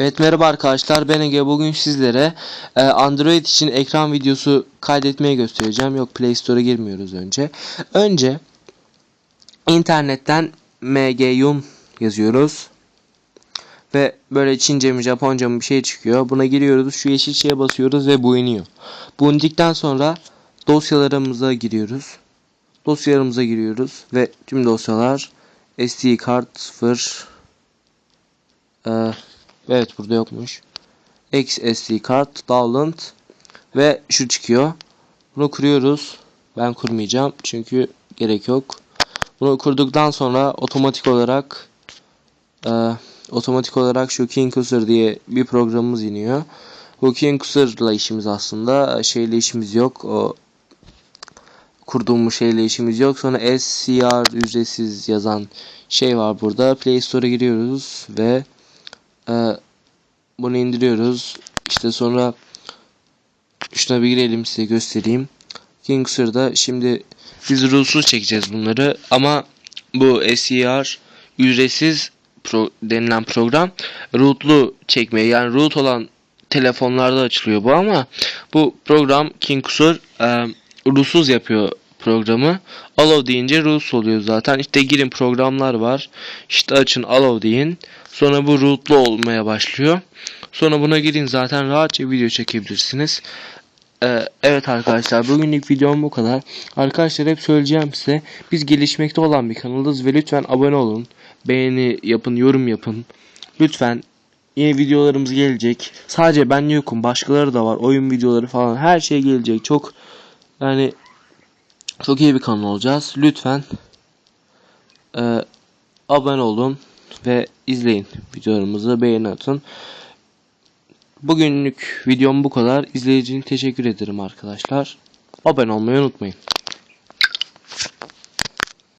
Evet merhaba arkadaşlar. Ben Ege. Bugün sizlere e, Android için ekran videosu kaydetmeyi göstereceğim. Yok Play Store'a girmiyoruz önce. Önce internetten mgyum yazıyoruz. Ve böyle Çince mi Japonca mı bir şey çıkıyor. Buna giriyoruz şu yeşil şeye basıyoruz ve bu iniyor. Bu indikten sonra dosyalarımıza giriyoruz. Dosyalarımıza giriyoruz ve tüm dosyalar SD kart 0 ee, evet burada yokmuş. XSD kart, download ve şu çıkıyor. Bunu kuruyoruz. Ben kurmayacağım çünkü gerek yok. Bunu kurduktan sonra otomatik olarak e, otomatik olarak şu King Cursor diye bir programımız iniyor. Bu King Cursor'la işimiz aslında şeyle işimiz yok. O kurduğumuz şeyle işimiz yok. Sonra SCR ücretsiz yazan şey var burada. Play Store'a giriyoruz ve ee, bunu indiriyoruz. İşte sonra şuna bir girelim size göstereyim. Kingsur'da şimdi biz rulesuz çekeceğiz bunları ama bu SCR ücretsiz pro denilen program rootlu çekmeye yani root olan telefonlarda açılıyor bu ama bu program Kingsur e, ruhsuz yapıyor programı. Allow deyince ruhsuz oluyor zaten. İşte girin programlar var. İşte açın allow deyin. Sonra bu rootlu olmaya başlıyor. Sonra buna girin zaten rahatça video çekebilirsiniz. Ee, evet arkadaşlar bugünlük videom bu kadar. Arkadaşlar hep söyleyeceğim size. Biz gelişmekte olan bir kanalız ve lütfen abone olun. Beğeni yapın, yorum yapın. Lütfen yeni videolarımız gelecek. Sadece ben yokum. Başkaları da var. Oyun videoları falan her şey gelecek. Çok yani çok iyi bir kanal olacağız. Lütfen e, abone olun ve izleyin videolarımızı beğeni atın. Bugünlük videom bu kadar. İzleyiciniz teşekkür ederim arkadaşlar. Abone olmayı unutmayın.